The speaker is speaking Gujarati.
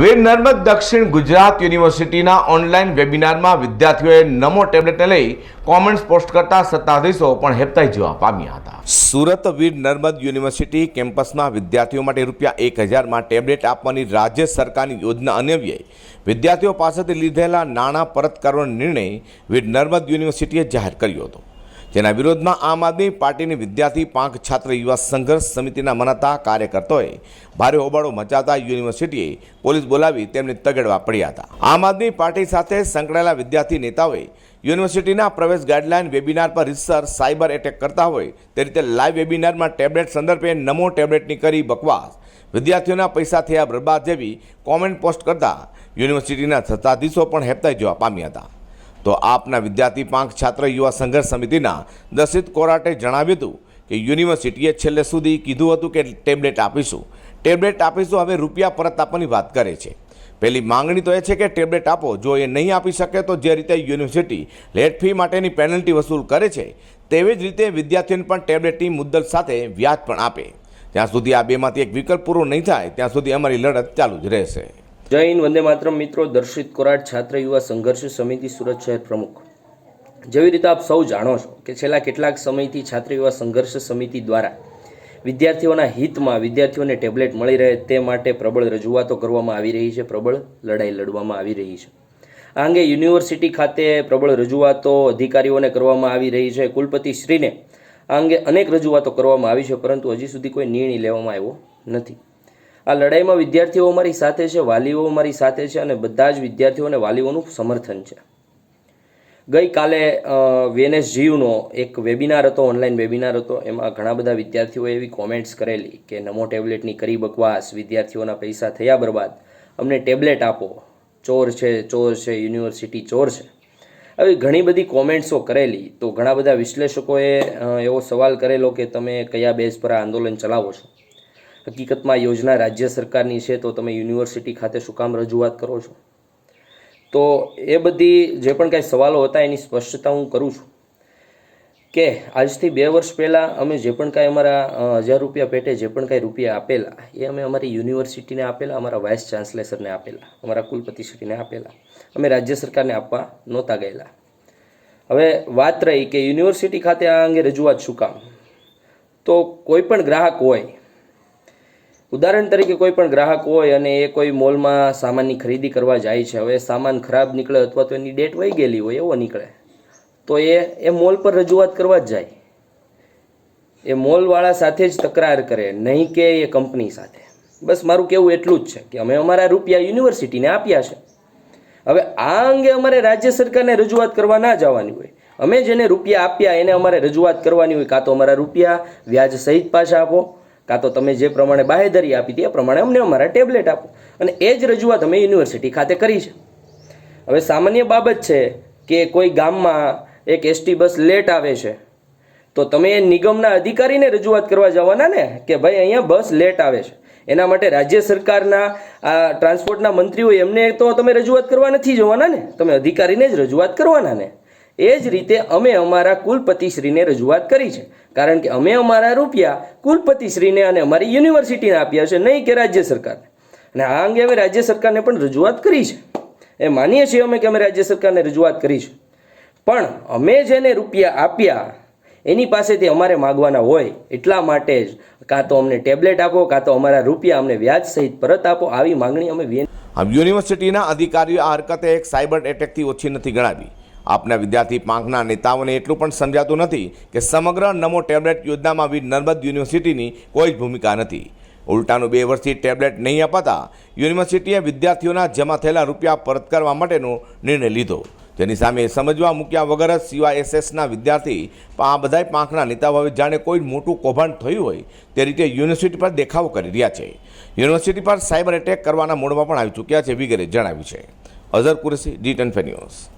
વીર નર્મદ દક્ષિણ ગુજરાત યુનિવર્સિટીના ઓનલાઈન વેબિનારમાં વિદ્યાર્થીઓએ નમો ટેબ્લેટને લઈ કોમેન્ટ્સ પોસ્ટ કરતા સત્તાધીશો પણ હેપતાઈ જવા પામ્યા હતા. સુરત વીર નર્મદ યુનિવર્સિટી કેમ્પસમાં વિદ્યાર્થીઓ માટે રૂપિયા એક હજારમાં ટેબ્લેટ આપવાની રાજ્ય સરકારની યોજના અન્વયે વિદ્યાર્થીઓ પાસેથી લીધેલા નાણાં પરત કરવાનો નિર્ણય વીર નર્મદ યુનિવર્સિટીએ જાહેર કર્યો હતો. જેના વિરોધમાં આમ આદમી પાર્ટીની વિદ્યાર્થી પાંખ છાત્ર યુવા સંઘર્ષ સમિતિના મનાતા કાર્યકર્તાઓએ ભારે હોબાળો મચાતા યુનિવર્સિટીએ પોલીસ બોલાવી તેમને તગડવા પડ્યા હતા. આમ આદમી પાર્ટી સાથે સંકળાયેલા વિદ્યાર્થી નેતાઓએ યુનિવર્સિટીના પ્રવેશ ગાઈડલાઇન વેબિનાર પર રીતસર સાયબર એટેક કરતા હોય તે રીતે લાઈવ વેબિનારમાં ટેબ્લેટ સંદર્ભે નમો ટેબ્લેટની કરી બકવાસ. વિદ્યાર્થીઓના પૈસા થયા બરબાદ જેવી કોમેન્ટ પોસ્ટ કરતા યુનિવર્સિટીના સત્તાધીશો પણ હેપતાઈ જવા પામ્યા હતા. તો આપના વિદ્યાર્થી પાંખ છાત્ર યુવા સંઘર્ષ સમિતિના દસિત કોરાટે જણાવ્યું હતું કે યુનિવર્સિટીએ છેલ્લે સુધી કીધું હતું કે ટેબ્લેટ આપીશું. ટેબ્લેટ આપીશું હવે રૂપિયા પરત આપવાની વાત કરે છે. પહેલી માંગણી તો એ છે કે ટેબ્લેટ આપો. જો એ નહીં આપી શકે તો જે રીતે યુનિવર્સિટી લેટ ફી માટેની પેનલ્ટી વસૂલ કરે છે, તેવી જ રીતે વિદ્યાર્થીઓને પણ ટેબ્લેટની મુદ્દત સાથે વ્યાજ પણ આપે. જ્યાં સુધી આ બેમાંથી એક વિકલ્પ પૂરો નહીં થાય, ત્યાં સુધી અમારી લડત ચાલુ જ રહેશે. જય હિન્દ, વંદે માતરમ મિત્રો. દર્શિત કોરાટ છાત્ર યુવા સંઘર્ષ સમિતિ સુરત શહેર પ્રમુખ. જેવી રીતે આપ સૌ જાણો છો કે છેલ્લા કેટલાક સમયથી છાત્ર યુવા સંઘર્ષ સમિતિ દ્વારા વિદ્યાર્થીઓના હિતમાં વિદ્યાર્થીઓને ટેબ્લેટ મળી રહે તે માટે પ્રબળ રજૂઆતો કરવામાં આવી રહી છે, પ્રબળ લડાઈ લડવામાં આવી રહી છે. આ અંગે યુનિવર્સિટી ખાતે પ્રબળ રજૂઆતો અધિકારીઓને કરવામાં આવી રહી છે. કુલપતિ શ્રીને આ અંગે અનેક રજૂઆતો કરવામાં આવી છે, પરંતુ હજી સુધી કોઈ નિર્ણય લેવામાં આવ્યો નથી. આ લડાઈમાં વિદ્યાર્થીઓ અમારી સાથે છે, વાલીઓ અમારી સાથે છે અને બધા જ વિદ્યાર્થીઓ અને વાલીઓનું સમર્થન છે. ગઈકાલે વેનેસ જીવનો એક વેબિનાર હતો ઓનલાઈન વેબિનાર હતો. એમાં ઘણા બધા વિદ્યાર્થીઓએ એવી કોમેન્ટ્સ કરેલી કે નમો ટેબ્લેટની કરી બકવાસ, વિદ્યાર્થીઓના પૈસા થયા બરબાદ, અમને ટેબ્લેટ આપો. ચોર છે ચોર છે યુનિવર્સિટી ચોર છે. આવી ઘણી બધી કોમેન્ટ્સો કરેલી. તો ઘણા બધા વિશ્લેષકોએ એવો સવાલ કરેલો કે તમે કયા બેઝ પર આ આંદોલન ચલાવો છો? હકીકતમાં યોજના રાજ્ય સરકારની છે, તો તમે યુનિવર્સિટી ખાતે શું કામ રજૂઆત કરો છો? તો એ બધી જે પણ કાંઈ સવાલો હતા, એની સ્પષ્ટતા હું કરું છું કે આજથી બે વર્ષ પહેલાં અમે જે પણ કાંઈ અમારા હજાર રૂપિયા પેટે જે પણ કાંઈ રૂપિયા આપેલા, એ અમે અમારી યુનિવર્સિટીને આપેલા, અમારા વાઇસ ચાન્સલેસરને આપેલા, અમારા કુલપતિશ્રીને આપેલા, અમે રાજ્ય સરકારને આપવા નહોતા ગયેલા. હવે વાત રહી કે યુનિવર્સિટી ખાતે આ અંગે રજૂઆત શું કામ? તો કોઈ પણ ગ્રાહક હોય ઉદાહરણ તરીકે કોઈ પણ ગ્રાહક હોય અને એ કોઈ મોલમાં સામાનની ખરીદી કરવા જાય છે, હવે સામાન ખરાબ નીકળે અથવા તો એની ડેટ વહી ગયેલી હોય એવો નીકળે, તો એ એ મોલ પર રજૂઆત કરવા જ જાય. એ મોલવાળા સાથે જ તકરાર કરે, નહીં કે એ કંપની સાથે. બસ મારું કહેવું એટલું જ છે કે અમે અમારા રૂપિયા યુનિવર્સિટીને આપ્યા છે. હવે આ અંગે અમારે રાજ્ય સરકારને રજૂઆત કરવા ના જવાની હોય. અમે જેને રૂપિયા આપ્યા એને અમારે રજૂઆત કરવાની હોય, કાં તો અમારા રૂપિયા વ્યાજ સહિત પાછા આપો કાં તો તમે જે પ્રમાણે બાહેધરી આપી તે પ્રમાણે અમને અમારા ટેબ્લેટ આપો. અને એ જ રજૂઆત અમે યુનિવર્સિટી ખાતે કરી છે. હવે સામાન્ય બાબત છે કે કોઈ ગામમાં એક એસટી બસ લેટ આવે છે, તો તમે એ નિગમના અધિકારીને રજૂઆત કરવા જવાના ને કે ભાઈ અહીંયા બસ લેટ આવે છે. એના માટે રાજ્ય સરકારના, આ ટ્રાન્સપોર્ટના મંત્રી હોય એમને તો તમે રજૂઆત કરવા નથી જવાના ને? તમે અધિકારીને જ રજૂઆત કરવાના ને? એ જ રીતે અમે અમારા કુલપતિશ્રીને રજૂઆત કરી છે. કારણ કે અમે અમારા રૂપિયા કુલપતિશ્રીને અને અમારી યુનિવર્સિટીને આપ્યા છે, નહીં કે રાજ્ય સરકારને. અને આ અંગે અમે રાજ્ય સરકારને પણ રજૂઆત કરી છે. એ માનીએ છીએ અમે કે અમે રાજ્ય સરકારને રજૂઆત કરી છે. પણ અમે જેને રૂપિયા આપ્યા, એની પાસેથી અમારે માગવાના હોય એટલા માટે જ કાં તો અમને ટેબ્લેટ આપો, કાં તો અમારા રૂપિયા અમને વ્યાજ સહિત પરત આપો, આવી માંગણી અમે યુનિવર્સિટીના અધિકારીઓ આ હરકતે એક સાયબર એટેકથી ઓછી નથી ગણાવી. આપના વિદ્યાર્થી પાંખના નેતાઓને એટલું પણ સમજાતું નથી કે સમગ્ર નમો ટેબ્લેટ યોજનામાં વીર નર્મદ યુનિવર્સિટીની કોઈ જ ભૂમિકા નથી. ઉલટાનું બે વર્ષથી ટેબ્લેટ નહીં અપાતા યુનિવર્સિટીએ વિદ્યાર્થીઓના જમા થયેલા રૂપિયા પરત કરવા માટેનો નિર્ણય લીધો. જેની સામે સમજવા મૂક્યા વગર જ સીવાયએસએસના વિદ્યાર્થી આ બધાય પાંખના નેતાઓ હવે જાણે કોઈ મોટું કૌભાંડ થયું હોય તે રીતે યુનિવર્સિટી પર દેખાવો કરી રહ્યા છે. યુનિવર્સિટી પર સાયબર એટેક કરવાના મૂળમાં પણ આવી ચૂક્યા છે, વિગેરે જણાવ્યું છે. Azhar Qureshi, G ten news.